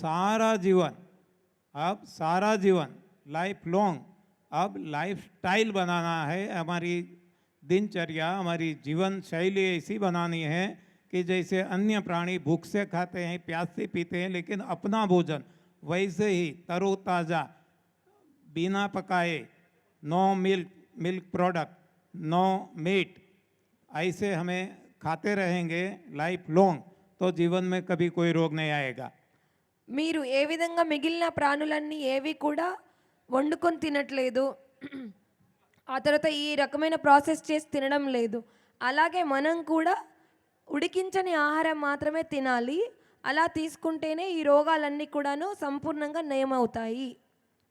सारा जीवन, अब सारा जीवन लाइफ लॉन्ग अब लाइफ स्टाइल बनाना है, हमारी दिनचर्या, हमारी जीवन शैली ऐसी बनानी है कि जैसे अन्य प्राणी भूख से खाते हैं, प्यास से पीते हैं, लेकिन अपना भोजन वैसे ही तरोताज़ा, बिना पकाए no milk milk product no meat ऐसे हमें खाते रहेंगे लाइफ लॉन्ग तो जीवन में कभी कोई रोग नहीं आएगा। మీరు ఏ విధంగా మిగిలిన ప్రాణులన్నీ ఏవి కూడా వండుకొని తినట్లేదు ఆ తర్వాత ఈ రకమైన ప్రాసెస్ చేసి తినడం లేదు అలాగే మనం కూడా ఉడికించని ఆహారం మాత్రమే తినాలి అలా తీసుకుంటేనే ఈ రోగాలన్నీ కూడాను సంపూర్ణంగా నయమవుతాయి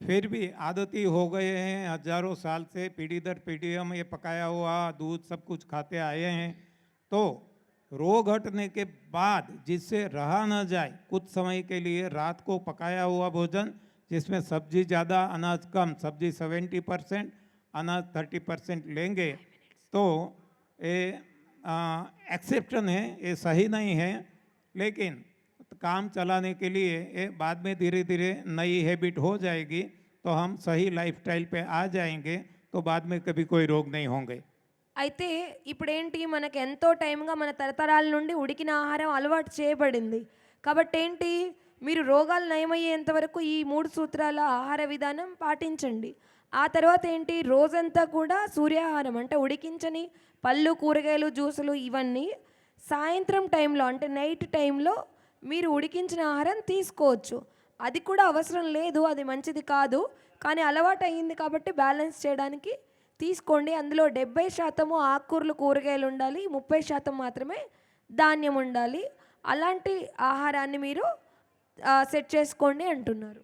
फिर भी आदती हो गए हैं हजारों साल से पीढ़ी दर पीढ़ी हम ये पकाया हुआ दूध सब कुछ खाते आए हैं तो रोग हटने के बाद जिससे रहा न जाए कुछ समय के लिए रात को पकाया हुआ भोजन जिसमें सब्ज़ी ज़्यादा अनाज कम सब्ज़ी सेवेंटी परसेंट अनाज थर्टी परसेंट लेंगे तो ये एक्सेप्शन है ये सही नहीं है लेकिन काम चलाने के लिए ये बाद में धीरे धीरे नई हैबिट हो जाएगी तो हम सही लाइफस्टाइल पे आ जाएँगे तो बाद में कभी कोई रोग नहीं होंगे। అయితే ఇప్పుడేంటి మనకు ఎంతో టైంగా మన తరతరాల నుండి ఉడికిన ఆహారం అలవాటు చేయబడింది. కాబట్టి ఏంటి మీరు రోగాలు నయమయ్యేంత వరకు ఈ మూడు సూత్రాల ఆహార విధానం పాటించండి. ఆ తర్వాత ఏంటి? రోజంతా కూడా సూర్యాహారం అంటే ఉడికించని పళ్ళు కూరగాయలు జ్యూసులు ఇవన్నీ సాయంత్రం టైంలో అంటే నైట్ టైంలో మీరు ఉడికించిన ఆహారం తీసుకోవచ్చు. అది కూడా అవసరం లేదు అది మంచిది కాదు. కానీ అలవాటు అయ్యింది కాబట్టి బ్యాలెన్స్ చేయడానికి తీసుకోండి అందులో డెబ్బై శాతము ఆకుకూరలు కూరగాయలు ఉండాలి ముప్పై శాతం మాత్రమే ధాన్యం ఉండాలి అలాంటి ఆహారాన్ని మీరు ఆ, సెట్ చేసుకోండి అంటున్నారు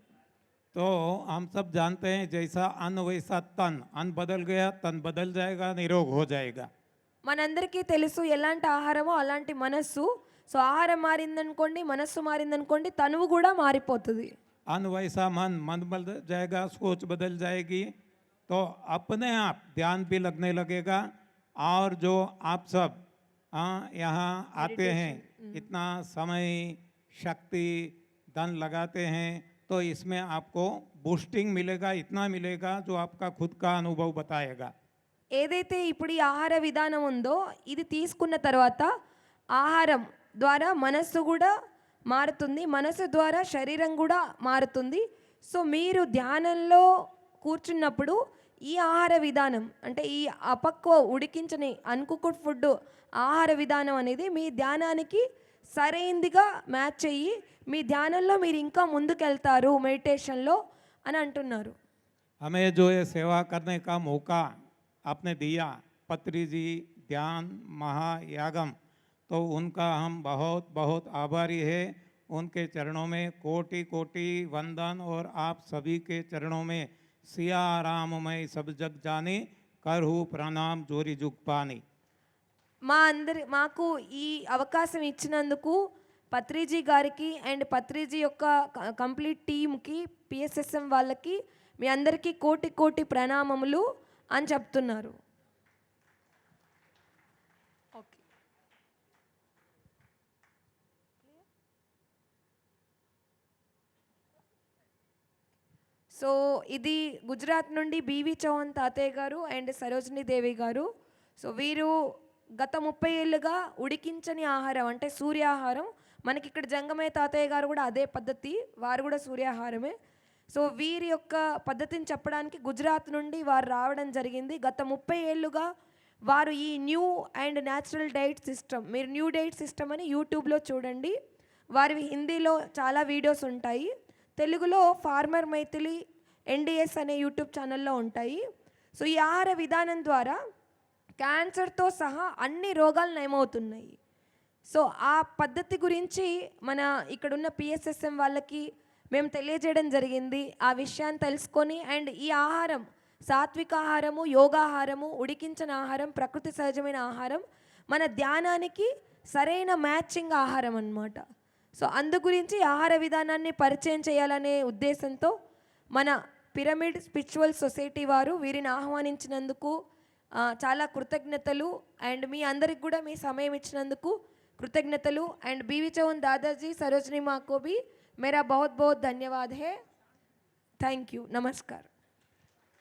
तो हम सब जानते हैं जैसा अन्न वैसा तन अन्न बदल गया तन बदल जाएगा निरोग हो जाएगा మనందరికీ తెలుసు ఎలాంటి ఆహారమో అలాంటి మనస్సు సో ఆహారం మారిందనుకోండి మనస్సు మారిందనుకోండి తనువు కూడా మారిపోతుంది अन्न वैसा मन मन बदल जाएगा सोच बदल जाएगी तो अपने आप ध्यान भी लगने लगेगा और जो आप सब हाँ यहाँ आते हैं इतना समय शक्ति धन लगाते हैं तो इसमें आपको बूस्टिंग मिलेगा इतना मिलेगा जो आपका खुद का अनुभव बताएगा ఏదైతే ఇప్పుడు ఈ ఆహార విధానం ఉందో ఇది తీసుకున్న తర్వాత ఆహారం ద్వారా మనస్సు కూడా మారుతుంది మనసు ద్వారా శరీరం కూడా మారుతుంది సో మీరు ధ్యానంలో కూర్చున్నప్పుడు ఈ ఆహార విధానం అంటే ఈ అపక్వ ఉడికించని అన్కుక్డ్ ఫుడ్ ఆహార విధానం అనేది మీ ధ్యానానికి సరైందిగా మ్యాచ్ అయ్యి మీ ధ్యానంలో మీరు ఇంకా ముందుకెళ్తారు మెడిటేషన్లో అని అంటున్నారు हमें जो ये सेवा करने का मौका आपने दिया पत्री जी ध्यान महायागम तो उनका हम बहुत बहुत आभारी है उनके चरणों में कोटि कोटि वंदन और आप सभी के चरणों में सिया राममय सब जग जाने करहु प्रणाम जोरी जुग पानी మా అందరి మాకు ఈ అవకాశం ఇచ్చినందుకు పత్రిజీ గారికి అండ్ పత్రిజీ యొక్క క- కంప్లీట్ టీమ్కి పిఎస్ఎస్ఎం వాళ్ళకి మీ అందరికీ కోటి కోటి ప్రణామములు అని చెప్తున్నారు ఓకే సో ఇది గుజరాత్ నుండి బీవీ చౌహాన్ తాతయ్య గారు అండ్ సరోజిని దేవి గారు. సో వీరు గత ముప్పై ఏళ్ళుగా ఉడికించని ఆహారం అంటే సూర్యాహారం. మనకి ఇక్కడ జంగమయ్య తాతయ్య గారు కూడా అదే పద్ధతి వారు కూడా సూర్యాహారమే. సో వీరి యొక్క పద్ధతిని చెప్పడానికి గుజరాత్ నుండి వారు రావడం జరిగింది. గత ముప్పై ఏళ్ళుగా వారు ఈ new and natural diet system మీరు న్యూ డైట్ సిస్టమ్ అని యూట్యూబ్లో చూడండి. వారివి హిందీలో చాలా వీడియోస్ ఉంటాయి. తెలుగులో ఫార్మర్ మైథిలి ఎన్డిఎస్ అనే యూట్యూబ్ ఛానల్లో ఉంటాయి. సో ఈ ఆహార విధానం ద్వారా క్యాన్సర్తో సహా అన్ని రోగాలు నయమవుతున్నాయి. సో ఆ పద్ధతి గురించి మన ఇక్కడున్న పిఎస్ఎస్ఎం వాళ్ళకి మేము తెలియజేయడం జరిగింది. ఆ విషయాన్ని తెలుసుకొని అండ్ ఈ ఆహారం సాత్విక ఆహారము యోగాహారము ఉడికించిన ఆహారం ప్రకృతి సహజమైన ఆహారం మన ధ్యానానికి సరైన మ్యాచింగ్ ఆహారం అన్నమాట. సో అందు గురించి ఆహార విధానాన్ని పరిచయం చేయాలనే ఉద్దేశంతో మన పిరమిడ్ స్పిరిచువల్ సొసైటీ వారు వీరిని ఆహ్వానించినందుకు చాలా కృతజ్ఞతలు. అండ్ మీ అందరికి కూడా మీ సమయం ఇచ్చినందుకు కృతజ్ఞతలు. అండ్ బీవి చౌన్ దాదాజీ సరోజిని మాకోబి మేరా బహుత్ బహుత్ ధన్యవాద్ హే. థ్యాంక్ యూ నమస్కారం.